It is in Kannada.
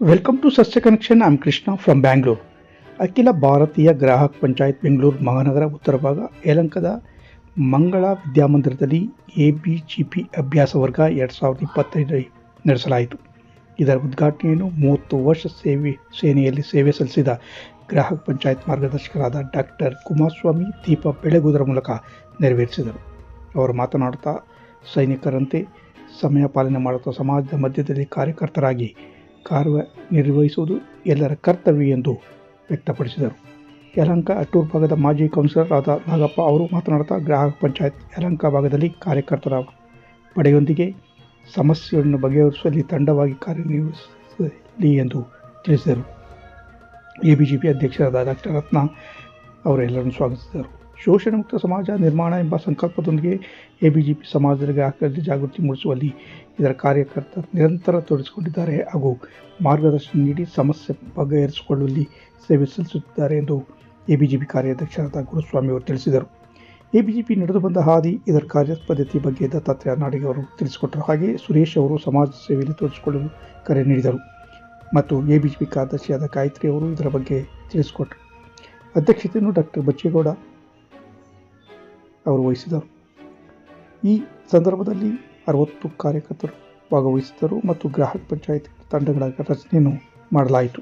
Welcome to Sasya connection am Krishna from Bangalore Akhil Bharatiya Grahak panchayat Bengaluru ಮಹಾನಗರ ಉತ್ತರ ಭಾಗ ಯಲಂಕದ ಮಂಗಳ ವಿದ್ಯಾಮಂದಿರದಲ್ಲಿ ಎ ಬಿ ಜಿ ಪಿ ಅಭ್ಯಾಸ ವರ್ಗ ಎರಡು ಸಾವಿರದ ಇಪ್ಪತ್ತೈದು ನಡೆಸಲಾಯಿತು ಇದರ ಉದ್ಘಾಟನೆಯನ್ನು ಮೂವತ್ತು ವರ್ಷ ಸೇವೆ ಸೇನೆಯಲ್ಲಿ ಸೇವೆ ಸಲ್ಲಿಸಿದ ಗ್ರಾಹಕ ಪಂಚಾಯತ್ ಮಾರ್ಗದರ್ಶಕರಾದ ಡಾಕ್ಟರ್ ಕುಮಾರಸ್ವಾಮಿ ದೀಪ ಬೆಳಗುವುದರ ಮೂಲಕ ನೆರವೇರಿಸಿದರು. ಅವರು ಮಾತನಾಡುತ್ತಾ, ಸೈನಿಕರಂತೆ ಸಮಯ ಪಾಲನೆ ಮಾಡುತ್ತಾ, ಸಮಾಜದ ಮಧ್ಯದಲ್ಲಿ ಕಾರ್ಯಕರ್ತರಾಗಿ ಕಾರ್ಯನಿರ್ವಹಿಸುವುದು ಎಲ್ಲರ ಕರ್ತವ್ಯ ಎಂದು ವ್ಯಕ್ತಪಡಿಸಿದರು. ಯಲಂಕ ಅಟ್ಟೂರು ಭಾಗದ ಮಾಜಿ ಕೌನ್ಸಿಲರ್ ಆದ ನಾಗಪ್ಪ ಅವರು ಮಾತನಾಡುತ್ತಾ ಗ್ರಾಹಕ ಪಂಚಾಯತ್ ಯಲಹಂಕ ಭಾಗದಲ್ಲಿ ಕಾರ್ಯಕರ್ತರ ಪಡೆಯೊಂದಿಗೆ ಸಮಸ್ಯೆಗಳನ್ನು ಬಗೆಹರಿಸುವಲ್ಲಿ ತಂಡವಾಗಿ ಕಾರ್ಯನಿರ್ವಹಿಸಲಿ ಎಂದು ತಿಳಿಸಿದರು. ಎ ಬಿ ಜಿ ಪಿ ಅಧ್ಯಕ್ಷರಾದ ಡಾಕ್ಟರ್ ರತ್ನ ಅವರೆಲ್ಲರನ್ನು ಸ್ವಾಗತಿಸಿದರು. ಶೋಷಣೆ ಮುಕ್ತ ಸಮಾಜ ನಿರ್ಮಾಣ ಎಂಬ ಸಂಕಲ್ಪದೊಂದಿಗೆ ಎ ಬಿ ಜಿ ಪಿ ಸಮಾಜದಲ್ಲಿ ಗ್ರಾಹಕರಲ್ಲಿ ಜಾಗೃತಿ ಮೂಡಿಸುವಲ್ಲಿ ಇದರ ಕಾರ್ಯಕರ್ತರು ನಿರಂತರ ತೊಡಗಿಸಿಕೊಂಡಿದ್ದಾರೆ ಹಾಗೂ ಮಾರ್ಗದರ್ಶನ ನೀಡಿ ಸಮಸ್ಯೆ ಬಗೆಹರಿಸಿಕೊಳ್ಳುವಲ್ಲಿ ಸೇವೆ ಸಲ್ಲಿಸುತ್ತಿದ್ದಾರೆ ಎಂದು ಎ ಬಿ ಜಿ ಪಿ ಕಾರ್ಯಾಧ್ಯಕ್ಷರಾದ ಗುರುಸ್ವಾಮಿ ಅವರು ತಿಳಿಸಿದರು. ಎ ಬಿ ಜಿ ಪಿ ನಡೆದು ಬಂದ ಹಾದಿ ಇದರ ಕಾರ್ಯಪದ್ಧತಿ ಬಗ್ಗೆ ದತ್ತಾತ್ರೇಯ ನಾಡಿಗೆ ಅವರು ತಿಳಿಸಿಕೊಟ್ಟರು. ಹಾಗೆ ಸುರೇಶ್ ಅವರು ಸಮಾಜ ಸೇವೆಯಲ್ಲಿ ತೊಡಗಿಸಿಕೊಳ್ಳಲು ಕರೆ ನೀಡಿದರು ಮತ್ತು ಎ ಬಿ ಜಿ ಪಿ ಕಾರ್ಯದರ್ಶಿಯಾದ ಗಾಯತ್ರಿ ಅವರು ಇದರ ಬಗ್ಗೆ ತಿಳಿಸಿಕೊಟ್ಟರು. ಅಧ್ಯಕ್ಷತೆಯನ್ನು ಡಾಕ್ಟರ್ ಬಚ್ಚೇಗೌಡ ಅವರು ವಹಿಸಿದರು. ಈ ಸಂದರ್ಭದಲ್ಲಿ ಅರವತ್ತು ಕಾರ್ಯಕರ್ತರು ಭಾಗವಹಿಸಿದರು ಮತ್ತು ಗ್ರಾಹಕ ಪಂಚಾಯತ್ ತಂಡಗಳ ರಚನೆಯನ್ನು ಮಾಡಲಾಯಿತು.